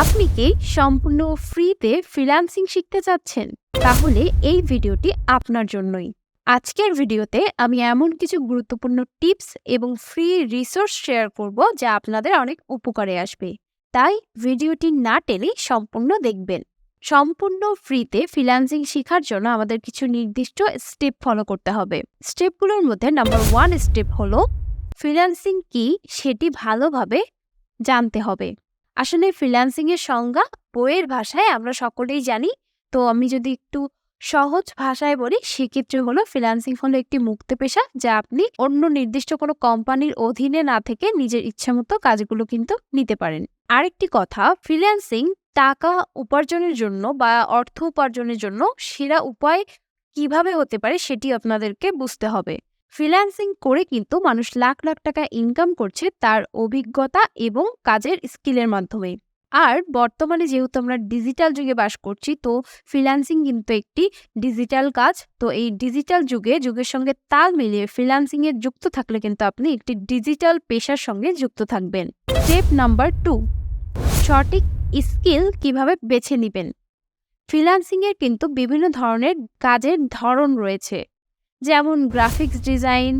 আপনি কি সম্পূর্ণ ফ্রিতে ফ্রিল্যান্সিং শিখতে চাচ্ছেন? তাহলে এই ভিডিওটি আপনার জন্যই। আজকের ভিডিওতে আমি এমন কিছু গুরুত্বপূর্ণ টিপস এবং ফ্রি রিসোর্স শেয়ার করব যা আপনাদের অনেক উপকারে আসবে। তাই ভিডিওটি না টেনে সম্পূর্ণ দেখবেন। সম্পূর্ণ ফ্রিতে ফ্রিল্যান্সিং শেখার জন্য আমাদের কিছু নির্দিষ্ট স্টেপ ফলো করতে হবে। স্টেপগুলোর মধ্যে নাম্বার ওয়ান স্টেপ হলো ফ্রিল্যান্সিং কি সেটি ভালোভাবে জানতে হবে। আসলে ফ্রিল্যান্সিং এর সংজ্ঞা বইয়ের ভাষায় আমরা সকলেই জানি। তো আমি যদি একটু সহজ ভাষায় বলি, সেক্ষেত্রে হলো ফ্রিল্যান্সিং হলো একটি মুক্ত পেশা যা আপনি অন্য নির্দিষ্ট কোনো কোম্পানির অধীনে না থেকে নিজের ইচ্ছামতো কাজগুলো কিন্তু নিতে পারেন। আরেকটি কথা ফ্রিল্যান্সিং টাকা উপার্জনের জন্য বা অর্থ উপার্জনের জন্য সেরা উপায় কীভাবে হতে পারে সেটি আপনাদেরকে বুঝতে হবে। ফ্রিল্যান্সিং করে কিন্তু মানুষ লাখ লাখ টাকা ইনকাম করছে তার অভিজ্ঞতা এবং কাজের স্কিলের মাধ্যমে। আর বর্তমানে যেহেতু আমরা ডিজিটাল যুগে বাস করছি, তো ফ্রিল্যান্সিং কিন্তু একটি ডিজিটাল কাজ। তো এই ডিজিটাল যুগে, যুগের সঙ্গে তাল মিলিয়ে ফ্রিল্যান্সিং এ যুক্ত থাকলে কিন্তু আপনি একটি ডিজিটাল পেশার সঙ্গে যুক্ত থাকবেন। স্টেপ নাম্বার টু সঠিক স্কিল কীভাবে বেছে নেবেন? ফ্রিল্যান্সিং এর কিন্তু বিভিন্ন ধরনের কাজের ধরন রয়েছে। যেমন graphics design,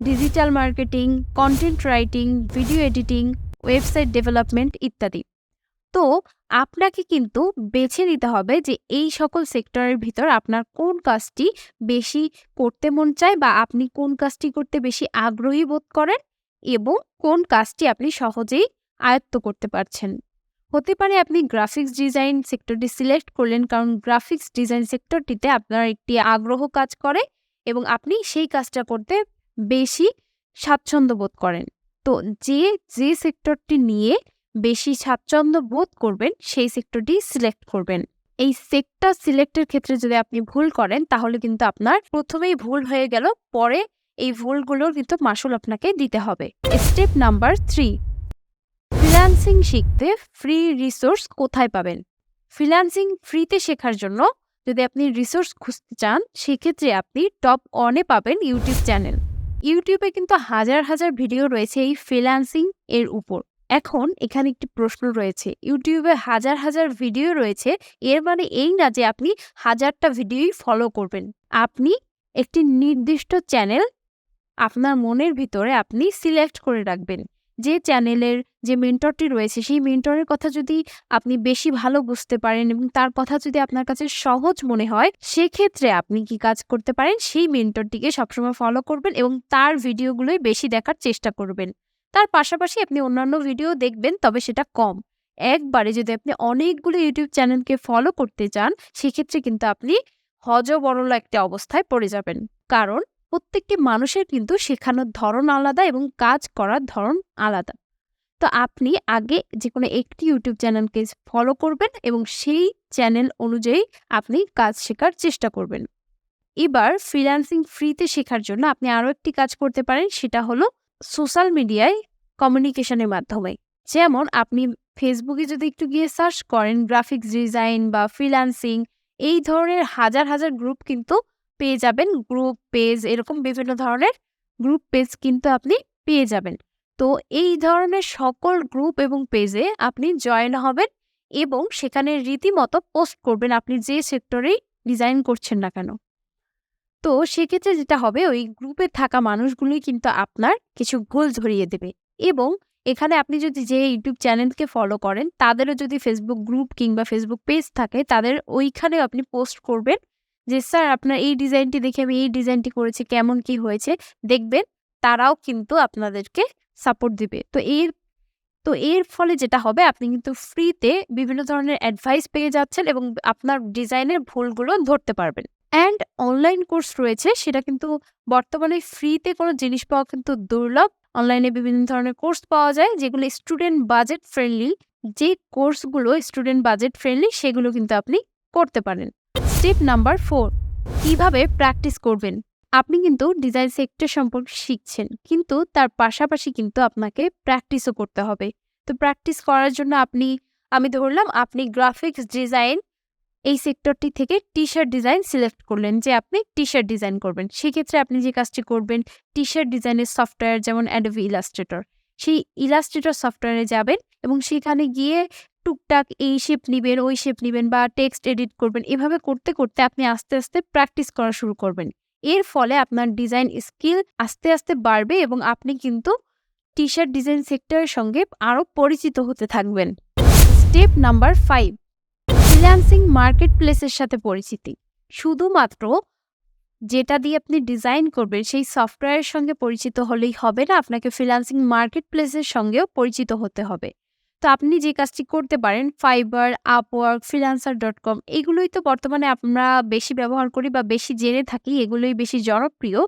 digital marketing, content writing, video editing, website development ইত্যাদি। তো আপনাকে কিন্তু বেছে নিতে হবে যে এই সকল সেক্টরের ভিতর আপনার কোন কাজটি বেশি করতে মন চায় বা আপনি কোন কাজটি করতে বেশি আগ্রহী বোধ করেন এবং কোন কাজটি আপনি সহজেই আয়ত্ত করতে পারছেন। হতে পারে আপনি গ্রাফিক্স ডিজাইন সেক্টরটি সিলেক্ট করলেন কারণ গ্রাফিক্স ডিজাইন সেক্টরটিতে আপনার একটি আগ্রহ কাজ করে এবং আপনি সেই কাজটা করতে বেশি স্বাচ্ছন্দ্য বোধ করেন। তো যে যে সেক্টরটি নিয়ে বেশি স্বাচ্ছন্দ্য বোধ করবেন, সেই সেক্টরটি সিলেক্ট করবেন। এই সেক্টর সিলেক্টের ক্ষেত্রে যদি আপনি ভুল করেন, তাহলে কিন্তু আপনার প্রথমেই ভুল হয়ে গেল, পরে এই ভুলগুলোর কিন্তু মাসুল আপনাকে দিতে হবে। স্টেপ নাম্বার থ্রি ফ্রিল্যান্সিং শিখতে ফ্রি রিসোর্স কোথায় পাবেন? ফ্রিল্যান্সিং ফ্রিতে শেখার জন্য যদি আপনি রিসোর্স খুঁজতে চান, সেক্ষেত্রে আপনি টপ অনে পাবেন ইউটিউব চ্যানেল ইউটিউবে কিন্তু হাজার হাজার ভিডিও রয়েছে এই ফ্রিল্যান্সিং এর উপর। এখন এখানে একটি প্রশ্ন রয়েছে ইউটিউবে হাজার হাজার ভিডিও রয়েছে, এর মানে এই না যে আপনি হাজারটা ভিডিওই ফলো করবেন। আপনি একটি নির্দিষ্ট চ্যানেল আপনার মনের ভিতরে আপনি সিলেক্ট করে রাখবেন। যে চ্যানেলের যে মেন্টরটি রয়েছে, সেই মেন্টরের কথা যদি আপনি বেশি ভালো বুঝতে পারেন এবং তার কথা যদি আপনার কাছে সহজ মনে হয়, সেক্ষেত্রে আপনি কি কাজ করতে পারেন? সেই মেন্টরটিকে সবসময় ফলো করবেন এবং তার ভিডিওগুলোই বেশি দেখার চেষ্টা করবেন। তার পাশাপাশি আপনি অন্যান্য ভিডিও দেখবেন, তবে সেটা কম। একবারে যদি আপনি অনেকগুলো ইউটিউব চ্যানেলকে ফলো করতে চান, সেক্ষেত্রে কিন্তু আপনি হজবরল একটা অবস্থায় পড়ে যাবেন। কারণ প্রত্যেকটি মানুষের কিন্তু শেখানোর ধরন আলাদা এবং কাজ করার ধরন আলাদা। তো আপনি আগে যে কোনো একটি ইউটিউব চ্যানেলকে ফলো করবেন এবং সেই চ্যানেল অনুযায়ী আপনি কাজ শেখার চেষ্টা করবেন। এবার ফ্রিল্যান্সিং ফ্রিতে শেখার জন্য আপনি আরও একটি কাজ করতে পারেন, সেটা হলো সোশ্যাল মিডিয়ায় কমিউনিকেশনের মাধ্যমে। যেমন আপনি ফেসবুকে যদি একটু গিয়ে সার্চ করেন গ্রাফিক্স ডিজাইন বা ফ্রিল্যান্সিং এই ধরনের হাজার হাজার গ্রুপ কিন্তু পেয়ে যাবেন। গ্রুপ পেজ এরকম বিভিন্ন ধরনের গ্রুপ পেজ কিন্তু আপনি পেয়ে যাবেন। তো এই ধরনের সকল গ্রুপ এবং পেজে আপনি জয়েন হবেন এবং সেখানে রীতিমতো পোস্ট করবেন আপনি যে সেক্টরেই ডিজাইন করছেন না কেন। তো সেক্ষেত্রে যেটা হবে, ওই গ্রুপে থাকা মানুষগুলোই কিন্তু আপনার কিছু ভুল ধরিয়ে দেবে এবং এখানে আপনি যদি যে ইউটিউব চ্যানেলকে ফলো করেন, তাদেরও যদি ফেসবুক গ্রুপ কিংবা ফেসবুক পেজ থাকে, তাদের ওইখানেও আপনি পোস্ট করবেন যে, স্যার, আপনার এই ডিজাইনটি দেখে আমি এই ডিজাইনটি করেছি, কেমন কি হয়েছে, দেখবেন, তারাও কিন্তু আপনাদেরকে সাপোর্ট দিবে। তো এর তো এর ফলে যেটা হবে, আপনি কিন্তু ফ্রিতে বিভিন্ন ধরনের অ্যাডভাইস পেয়ে যাচ্ছেন এবং আপনার ডিজাইনের ভুলগুলো ধরতে পারবেন। অ্যান্ড অনলাইন কোর্স রয়েছে, সেটা কিন্তু বর্তমানে ফ্রিতে কোনো জিনিস পাওয়া কিন্তু দুর্লভ। অনলাইনে বিভিন্ন ধরনের কোর্স পাওয়া যায়, যেগুলো স্টুডেন্ট বাজেট ফ্রেন্ডলি যে কোর্সগুলো স্টুডেন্ট বাজেট ফ্রেন্ডলি সেগুলো কিন্তু আপনি করতে পারেন। Step number four. কীভাবে প্র্যাকটিস করবেন? আপনি কিন্তু ডিজাইন সেক্টর সম্পর্কে শিখছেন, কিন্তু তার পাশাপাশি কিন্তু আপনাকে প্র্যাকটিসও করতে হবে। তো প্র্যাকটিস করার জন্য আপনি, আমি ধরলাম আপনি গ্রাফিক্স ডিজাইন এই সেক্টরটি থেকে টি শার্ট ডিজাইন সিলেক্ট করলেন যে আপনি টি শার্ট ডিজাইন করবেন। সেক্ষেত্রে আপনি যে কাজটি করবেন টি শার্ট ডিজাইনের সফটওয়্যার যেমন অ্যাডোভি ইলাস্ট্রেটর সেই ইলাস্ট্রেটর সফটওয়্যারে যাবেন এবং সেখানে গিয়ে টুকটাক এই শেপ নিবেন, ওই শেপ নিবেন বা টেক্সট এডিট করবেন। এভাবে করতে, করতে আপনি আস্তে, আস্তে প্র্যাকটিস করা শুরু করবেন। এর ফলে আপনার ডিজাইন স্কিল আস্তে, আস্তে বাড়বে এবং আপনি কিন্তু টি-শার্ট ডিজাইন সেক্টরের সঙ্গে আরও পরিচিত হতে থাকবেন। Step number five freelancing market প্লেসের সাথে পরিচিতি। শুধুমাত্র যেটা দিয়ে আপনি ডিজাইন করবেন সেই সফটওয়্যারের সঙ্গে পরিচিত হলেই হবে না, আপনাকে ফ্রিল্যান্সিং মার্কেট প্লেসের সঙ্গেও পরিচিত হতে হবে। তো আপনি যে কাজটি করতে পারেন Fiverr, ডট কম এগুলোই তো বর্তমানে আমরা বেশি ব্যবহার করি বা বেশি জেনে থাকি, এগুলোই বেশি জনপ্রিয়।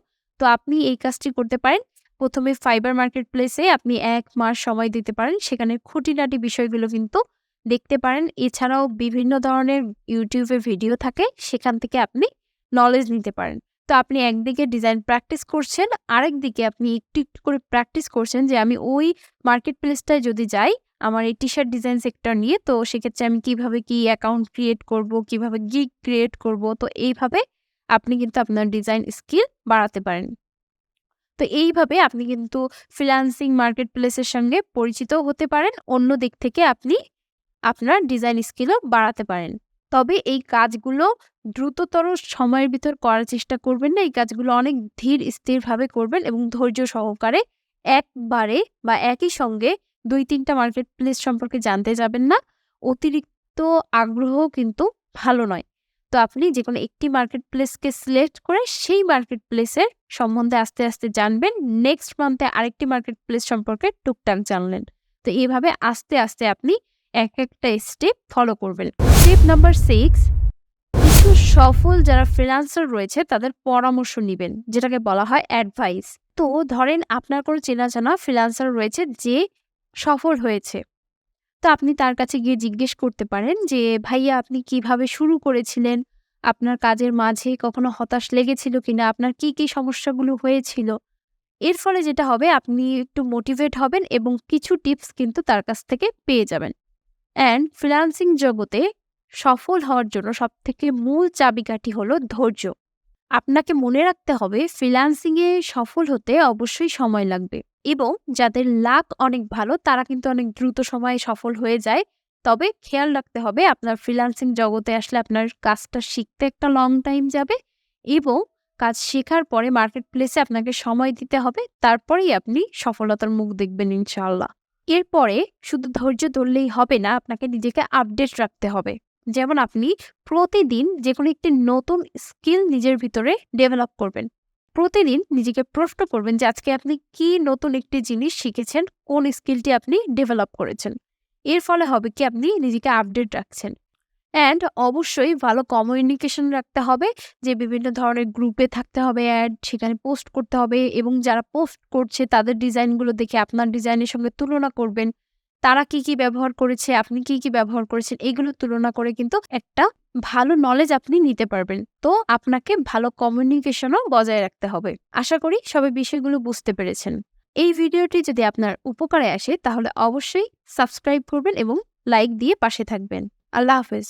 তো আপনি এই কাজটি করতে পারেন। ১ম এ Fiverr মার্কেট প্লেসে আপনি এক মাস সময় দিতে পারেন। সেখানে খুঁটিনাটি বিষয়গুলো কিন্তু দেখতে পারেন। এছাড়াও বিভিন্ন ধরনের ইউটিউবে ভিডিও থাকে, সেখান থেকে আপনি নলেজ নিতে পারেন। তো আপনি একদিকে ডিজাইন প্র্যাকটিস করছেন, আরেকদিকে আপনি একটু, একটু করে প্র্যাকটিস করছেন যে আমি ওই মার্কেট প্লেসটায় যদি যাই, আমার এই টি-শার্ট ডিজাইন সেক্টর নিয়ে তো সেক্ষেত্রে আমি কীভাবে কি অ্যাকাউন্ট ক্রিয়েট করব, কীভাবে গিগ ক্রিয়েট করব। তো এইভাবে আপনি কিন্তু আপনার ডিজাইন স্কিল বাড়াতে পারেন। তো এইভাবে আপনি কিন্তু ফ্রিল্যান্সিং মার্কেট প্লেসের সঙ্গে পরিচিত হতে পারেন। অন্য দিক থেকে আপনি আপনার ডিজাইন স্কিলও বাড়াতে পারেন। তবে এই কাজগুলো দ্রুততর সময়ের ভিতর করার চেষ্টা করবেন না। এই কাজগুলো অনেক ধীর স্থিরভাবে করবেন এবং ধৈর্য সহকারে একবারে বা একই সঙ্গে ২-৩ টা মার্কেট প্লেস সম্পর্কে জানতে যাবেন না। অতিরিক্ত আগ্রহ কিন্তু ভালো নয়। তো আপনি যে কোনো একটি মার্কেট প্লেসকে সিলেক্ট করে সেই মার্কেট প্লেসের সম্বন্ধে আস্তে, আস্তে জানবেন। নেক্সট মান্থে আরেকটি মার্কেট প্লেস সম্পর্কে টুকটাক জানলেন। তো এভাবে আস্তে, আস্তে আপনি এক একটা স্টেপ ফলো করবেন। স্টেপ নাম্বার সিক্স কিছু সফল যারা ফ্রিল্যান্সার রয়েছে তাদের পরামর্শ নেবেন যেটাকে বলা হয় অ্যাডভাইস। তো ধরেন আপনার কোনো চেনা-জানা ফ্রিল্যান্সার রয়েছে যে সফল হয়েছে। তো আপনি তার কাছে গিয়ে জিজ্ঞেস করতে পারেন যে, "ভাইয়া আপনি কীভাবে শুরু করেছিলেন? আপনার কাজের মাঝে কখনো হতাশ লেগেছিল কিনা? আপনার কি, কি সমস্যাগুলো হয়েছিল?" এর ফলে যেটা হবে আপনি একটু মোটিভেট হবেন এবং কিছু টিপস কিন্তু তার কাছ থেকে পেয়ে যাবেন। অ্যান্ড ফ্রিল্যান্সিং জগতে সফল হওয়ার জন্য সবথেকে মূল চাবিকাঠি হলো ধৈর্য। আপনাকে মনে রাখতে হবে ফ্রিল্যান্সিং এ সফল হতে অবশ্যই সময় লাগবে এবং যাদের লাক অনেক ভালো তারা কিন্তু অনেক দ্রুত সময়ে সফল হয়ে যায়। তবে খেয়াল রাখতে হবে আপনার ফ্রিল্যান্সিং জগতে আসলে আপনার কাজটা শিখতে একটা লং টাইম যাবে এবং কাজ শেখার পরে মার্কেট প্লেসে আপনাকে সময় দিতে হবে। তারপরেই আপনি সফলতার মুখ দেখবেন ইনশাল্লাহ এরপরে শুধু ধৈর্য ধরলেই হবে না, আপনাকে নিজেকে আপডেট রাখতে হবে। যেমন আপনি প্রতিদিন যেকোনো একটি নতুন স্কিল নিজের ভিতরে ডেভেলপ করবেন। প্রতিদিন নিজেকে প্রশ্ন করবেন যে আজকে আপনি কি নতুন একটি জিনিস শিখেছেন, কোন স্কিলটি আপনি ডেভেলপ করেছেন। এর ফলে হবে কি আপনি নিজেকে আপডেট রাখছেন। অ্যান্ড অবশ্যই ভালো কমিউনিকেশন রাখতে হবে যে বিভিন্ন ধরনের গ্রুপে থাকতে হবে অ্যাড, সেখানে পোস্ট করতে হবে এবং যারা পোস্ট করছে তাদের ডিজাইনগুলো দেখে আপনার ডিজাইনের সঙ্গে তুলনা করবেন। তারা কি, কি ব্যবহার করেছে, আপনি কি, কি ব্যবহার করেছেন এগুলো তুলনা করে কিন্তু একটা ভালো নলেজ আপনি নিতে পারবেন। তো আপনাকে ভালো কমিউনিকেশনও বজায় রাখতে হবে। আশা করি সবাই বিষয়গুলো বুঝতে পেরেছেন। এই ভিডিওটি যদি আপনার উপকারে আসে তাহলে অবশ্যই সাবস্ক্রাইব করবেন এবং লাইক দিয়ে পাশে থাকবেন। আল্লাহ হাফেজ।